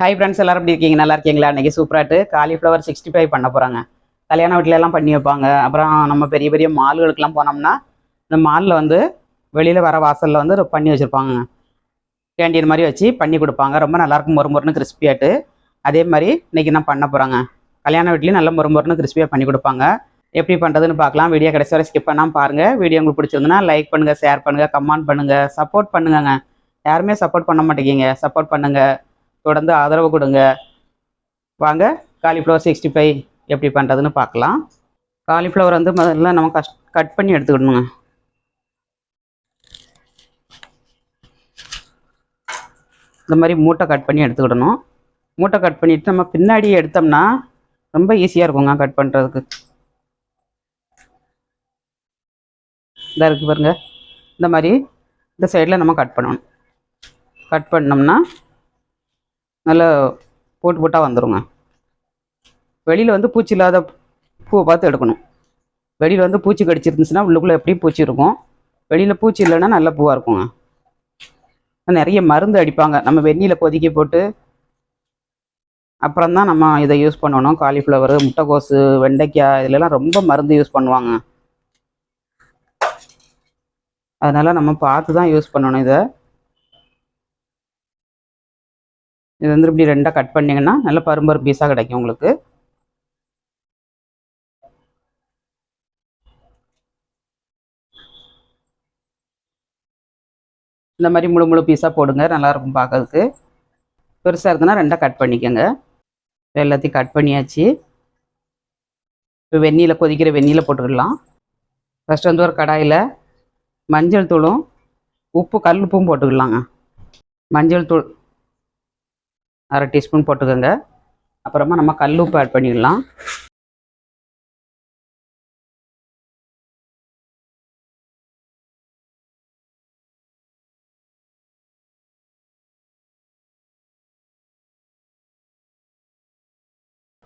Hi friends எல்லாரும் எப்படி இருக்கீங்க? நல்லா இருக்கீங்களா? இன்னைக்கு சூப்பராட்டு காலிஃப்ளவர் சிக்ஸ்டி ஃபைவ் பண்ண போகிறாங்க கல்யாண வீட்டிலலாம் பண்ணி வைப்பாங்க. அப்புறம் நம்ம பெரிய பெரிய மால்களுக்கெல்லாம் போனோம்னா இந்த மாலில் வந்து வெளியில் வர வாசலில் வந்து பண்ணி வச்சுருப்பாங்க. கேண்டீன் மாதிரி வச்சு பண்ணி கொடுப்பாங்க. ரொம்ப நல்லாயிருக்கும் மொறு மொறுன்னு கிறிஸ்பியாட்டு அதே மாதிரி இன்னைக்கு நான் பண்ண போகிறாங்க கல்யாண வீட்லேயும் நல்ல மொறு மொறுன்னு கிறிஸ்பியாக பண்ணி கொடுப்பாங்க. எப்படி பண்ணுறதுன்னு பார்க்கலாம். வீடியோ கடைசி வரை ஸ்கிப் பண்ணாமல் பாருங்கள் வீடியோ உங்களுக்கு பிடிச்சிருந்துன்னா லைக் பண்ணுங்கள் ஷேர் பண்ணுங்கள் கமெண்ட் பண்ணுங்கள் சப்போர்ட் பண்ணுங்கங்க. யாருமே சப்போர்ட் பண்ண மாட்டேங்கிங்க சப்போர்ட் பண்ணுங்கள் தொடர்ந்து ஆதரவு கொடுங்க. வாங்க காலிஃப்ளவர் சிக்ஸ்டி ஃபைவ் எப்படி பண்ணுறதுன்னு பார்க்கலாம். காலிஃப்ளவர் வந்து முதல்ல நம்ம கஷ் கட் பண்ணி எடுத்துக்கணுங்க. இந்த மாதிரி மூட்டை கட் பண்ணி எடுத்துக்கிடணும். மூட்டை கட் பண்ணிவிட்டு நம்ம பின்னாடி எடுத்தோம்னா ரொம்ப ஈஸியாக இருக்குங்க கட் பண்ணுறதுக்கு இந்த இருக்குது பாருங்க. இந்த மாதிரி இந்த சைடில் நம்ம கட் பண்ணணும். கட் பண்ணோம்னா நல்லா போட்டு போட்டால் வந்துருங்க. வெளியில் வந்து பூச்சி இல்லாத பூவை பார்த்து எடுக்கணும். வெளியில் வந்து பூச்சி கடிச்சிருந்துச்சுன்னா உள்ளுக்குள்ளே எப்படியும் பூச்சி இருக்கும்? வெளியில் பூச்சி இல்லைன்னா நல்ல பூவாக இருக்குங்க. நிறைய மருந்து அடிப்பாங்க. நம்ம வெந்நியில் கொதிக்க போட்டு அப்புறம் தான் நம்ம இதை யூஸ் பண்ணணும். காலிஃப்ளவர் முட்டைக்கோசு வெண்டைக்காய் இதுலலாம் ரொம்ப மருந்து யூஸ் பண்ணுவாங்க. அதனால் நம்ம பார்த்து தான் யூஸ் பண்ணணும் இதை. இது வந்து இப்படி ரெண்டாக கட் பண்ணிங்கன்னா நல்ல பரும்பரு பீஸாக கிடைக்கும் உங்களுக்கு. இந்த மாதிரி முழு முழு பீஸாக போடுங்க நல்லாயிருக்கும் பார்க்கறதுக்கு. பெருசாக இருக்குன்னா ரெண்டாக கட் பண்ணிக்கோங்க. எல்லாத்தையும் கட் பண்ணியாச்சு. இப்போ வெந்நியில் கொதிக்கிற வெந்நியில் போட்டுடலாம் ஃபஸ்ட்டு வந்து ஒரு கடாயில் மஞ்சள் தூளும் உப்பு கல் உப்பும் போட்டுக்கலாங்க. மஞ்சள் தூள் அரை டீஸ்பூன் போட்டுக்கோங்க. அப்புறமா நம்ம கல் உப்பு ஆட் பண்ணிடலாம்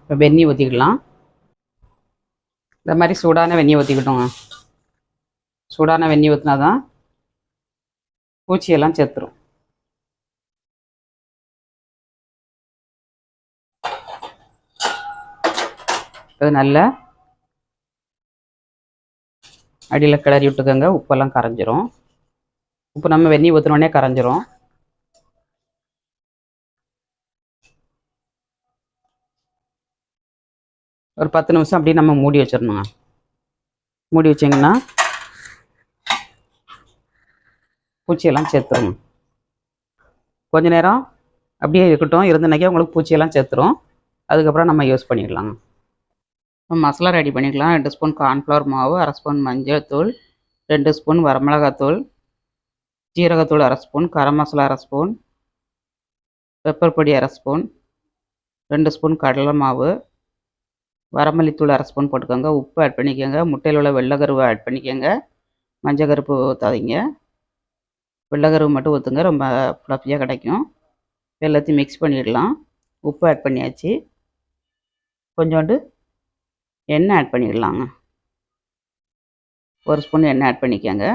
இப்போ வெந்நி ஊற்றிக்கலாம் இந்த மாதிரி சூடான வெந்நி ஊற்றிக்கிட்டோங்க சூடான வெந்நி ஊற்றினா தான் பூச்சியெல்லாம் செத்துரும். நல்லா அடியில் கிளறி விட்டுக்கோங்க. உப்பெல்லாம் கரைஞ்சிரும். உப்பு நம்ம வெந்நி ஊற்றினோடனே கரைஞ்சிரும். ஒரு பத்து நிமிஷம் அப்படியே நம்ம மூடி வச்சிடணுங்க மூடி வச்சிங்கன்னா பூச்சியெல்லாம் சேர்த்துருங்க கொஞ்ச நேரம் அப்படியே இருக்கட்டும். இருந்தனாக்கே உங்களுக்கு பூச்சியெல்லாம் சேர்த்துரும் அதுக்கப்புறம் நம்ம யூஸ் பண்ணிக்கலாங்க. மசாலா ரெடி பண்ணிக்கலாம். ரெண்டு ஸ்பூன் கார்ன்ஃப்ளவர் மாவு அரை ஸ்பூன் மஞ்சள் தூள் ரெண்டு ஸ்பூன் வரமிளகாத்தூள் ஜீரகத்தூள் அரை ஸ்பூன் கரம் மசாலா அரை ஸ்பூன் பெப்பர் பொடி அரை ஸ்பூன் ரெண்டு ஸ்பூன் கடலை மாவு வரமல்லித்தூள் அரை ஸ்பூன் போட்டுக்கோங்க. உப்பு ஆட் பண்ணிக்கோங்க. முட்டையில் உள்ள வெள்ளைக்கருவை ஆட் பண்ணிக்கோங்க. மஞ்சள் கருப்பு ஊற்றாதீங்க வெள்ளைக்கருவு மட்டும் ஊற்றுங்க ரொம்ப ஃப்ளஃபியாக கிடைக்கும். எல்லாத்தையும் மிக்ஸ் பண்ணிடலாம். உப்பு ஆட் பண்ணியாச்சு. கொஞ்சோண்டு எண்ணெய் ஆட் பண்ணிடலாங்க. ஒரு ஸ்பூன் எண்ணெய் ஆட் பண்ணிக்கோங்க.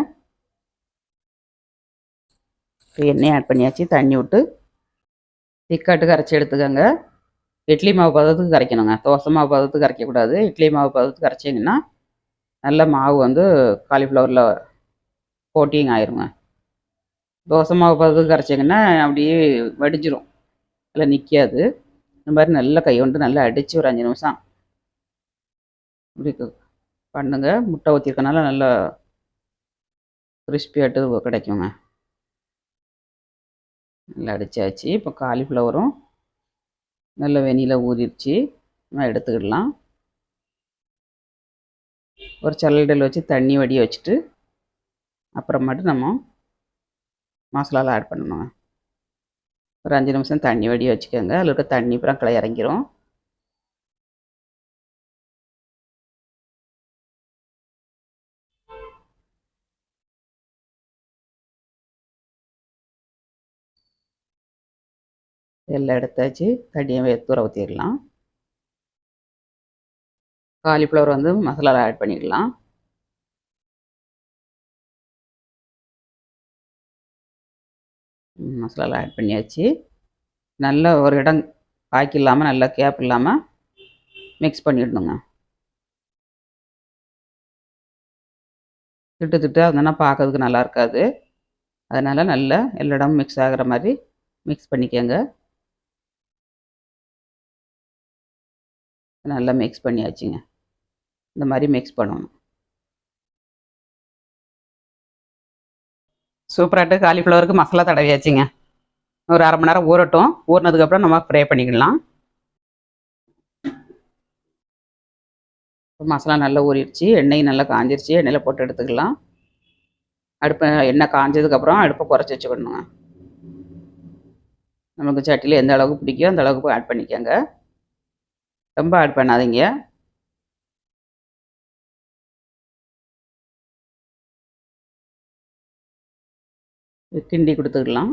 எண்ணெய் ஆட் பண்ணியாச்சு. தண்ணி விட்டு திக்காட்டு கரைச்சி எடுத்துக்கோங்க. இட்லி மாவு பதத்துக்கு கரைக்கணுங்க. தோசை மாவு பதத்துக்கு கரைக்கக்கூடாது. இட்லி மாவு பதத்துக்கு கரைச்சிங்கன்னா நல்ல மாவு வந்து காலிஃப்ளவரில் கோட்டிங் ஆயிருங்க. தோசை மாவு பதத்துக்கு கரைச்சிங்கன்னா அப்படியே வடிஞ்சிரும். அதில் நிற்காது இந்த மாதிரி நல்லா கை கொண்டு நல்லா அடித்து ஒரு அஞ்சு நிமிஷம் இப்படி பண்ணுங்க. முட்டை ஊற்றிருக்கனால நல்லா கிறிஸ்பியாட்டு கிடைக்குங்க. நல்லா அடித்தாச்சு இப்போ காலிஃப்ளவரும் நல்ல வெந்நியில் ஊறிடுச்சு. நம்ம எடுத்துக்கிடலாம். ஒரு சல்லடையில் வச்சு தண்ணி வடிய வச்சுட்டு அப்புறமாட்டு நம்ம மசாலாவில் ஆட் பண்ணணுங்க. ஒரு அஞ்சு நிமிஷம் தண்ணி வடிய வச்சுக்கோங்க. அதில் இருக்க தண்ணி அப்புறம் கிளை இறங்கிரும் எல்லாம் எடுத்தாச்சு தண்ணியை தூர ஊற்றிடலாம் காலிஃப்ளவர் வந்து மசாலாவில் ஆட் பண்ணிடலாம். மசாலாவில் ஆட் பண்ணியாச்சு. நல்ல ஒரு இடம் பாக்கி இல்லாமல் நல்லா கேப் இல்லாமல் மிக்ஸ் பண்ணிடணுங்க. திட்டு திட்டு அதுனா பார்க்கறதுக்கு நல்லா இருக்காது. அதனால் நல்லா எல்லா இடமும் மிக்ஸ் ஆகிற மாதிரி மிக்ஸ் பண்ணிக்கோங்க. நல்லா மிக்ஸ் பண்ணியாச்சுங்க. இந்த மாதிரி மிக்ஸ் பண்ணணும். சூப்பராட்டு காலிஃப்ளவருக்கு மசாலா தடவியாச்சுங்க. ஒரு அரை மணி நேரம் ஊறட்டும். ஊறினதுக்கப்புறம் நம்ம ஃப்ரை பண்ணிக்கலாம். மசாலா நல்லா ஊறிடுச்சு. எண்ணெய் நல்லா காஞ்சிருச்சு. எண்ணெயில் போட்டு எடுத்துக்கலாம். அடுப்பை எண்ணெய் காஞ்சதுக்கப்புறம் அடுப்பை குறைச்சி வச்சுக்கணுங்க. நமக்கு சட்டியில் எந்த அளவுக்கு பிடிக்கோ அந்த அளவுக்கு ஆட் பண்ணிக்கோங்க. ரொம்ப ஆட் பண்ணாதீங்க. கிண்டி கொடுத்துக்கலாம்.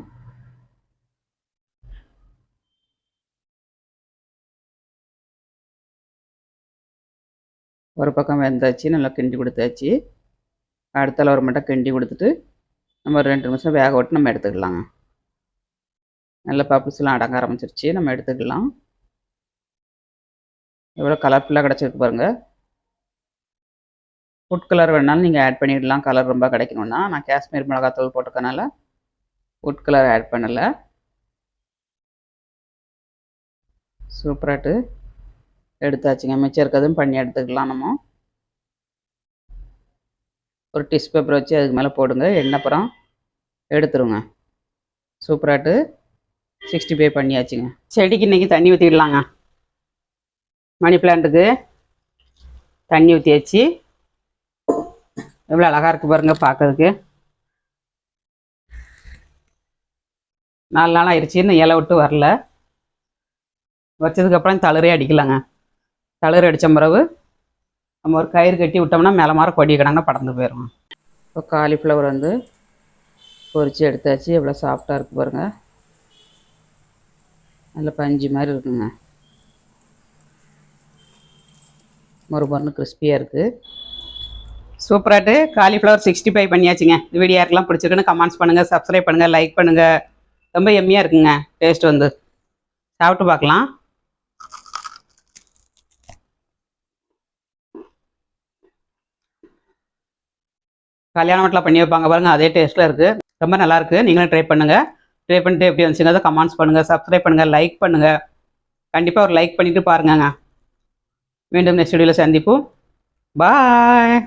ஒரு பக்கம் வெந்தாச்சு நல்லா கிண்டி கொடுத்தாச்சு. அடுத்தால ஒரு மட்டும் கிண்டி கொடுத்துட்டு நம்ம ஒரு ரெண்டு நிமிஷம் வேக விட்டு நம்ம எடுத்துக்கலாங்க. நல்ல பப்புஸ்லாம் அடங்க ஆரம்பிச்சிருச்சு நம்ம எடுத்துக்கலாம். எவ்வளோ கலர்ஃபுல்லாக கிடச்சிருக்கு பாருங்கள் ஃபுட் கலர் வேணாலும் நீங்கள் ஆட் பண்ணிடலாம். கலர் ரொம்ப கிடைக்கணுன்னா நான் காஷ்மீர் மிளகாத்தூள் போட்டிருக்கனால ஃபுட் கலர் ஆட் பண்ணலை. சூப்பராட்டு எடுத்தாச்சுங்க. மிச்சம் இருக்கிறதும் பண்ணி எடுத்துக்கலாம் நம்ம. ஒரு டிஷ் பேப்பர் வச்சு அதுக்கு மேலே போடுங்க. எண்ணெய் அப்புறம் எடுத்துருங்க. சூப்பராட்டு சிக்ஸ்டி பே பண்ணியாச்சுங்க. செடிக்கு இன்றைக்கி தண்ணி ஊற்றிடலாங்க மணி பிளான்ட்டுக்கு தண்ணி ஊற்றியாச்சு எவ்வளோ அழகாக இருக்குது பாருங்கள் பார்க்கறதுக்கு. நாலு நாள் ஆயிடுச்சு இன்னும் இலை விட்டு வரல. வச்சதுக்கப்புறம் தளரே அடிக்கலாங்க. தளர் அடித்த பிறகு நம்ம ஒரு கயிறு கட்டி விட்டோம்னா மேலே மாற கொடி கிடங்கன்னா படந்து போயிடும் இப்போ காலிஃப்ளவர் வந்து பொரித்து எடுத்தாச்சு. எவ்வளோ சாஃப்டாக இருக்குது பாருங்கள் நல்ல பஞ்சு மாதிரி இருக்குங்க. மறு கிறிஸ்பியாக இருக்குது சூப்பராட்டு காலிஃப்ளவர் சிக்ஸ்டி ஃபைவ் பண்ணியாச்சுங்க. இந்த வீடியோ யாருக்கெல்லாம் பிடிச்சிருக்குன்னு கமெண்ட்ஸ் பண்ணுங்கள் சப்ஸ்கிரைப் பண்ணுங்கள் லைக் பண்ணுங்கள் ரொம்ப எம்மியாக இருக்குங்க டேஸ்ட் வந்து. சாப்பிட்டு பார்க்கலாம். கல்யாண வீட்டில் பண்ணி வைப்பாங்க பாருங்க அதே டேஸ்ட்டில் இருக்குது ரொம்ப நல்லாயிருக்கு நீங்களும் ட்ரை பண்ணுங்கள் ட்ரை பண்ணிட்டு எப்படி வந்துச்சுங்க கமெண்ட்ஸ் பண்ணுங்கள் சப்ஸ்கிரைப் பண்ணுங்கள் லைக் பண்ணுங்கள் கண்டிப்பாக ஒரு லைக் பண்ணிவிட்டு பாருங்கங்க. மீண்டும் நெக்ஸ்ட் வீடியோவில் சந்திப்போம் பாய்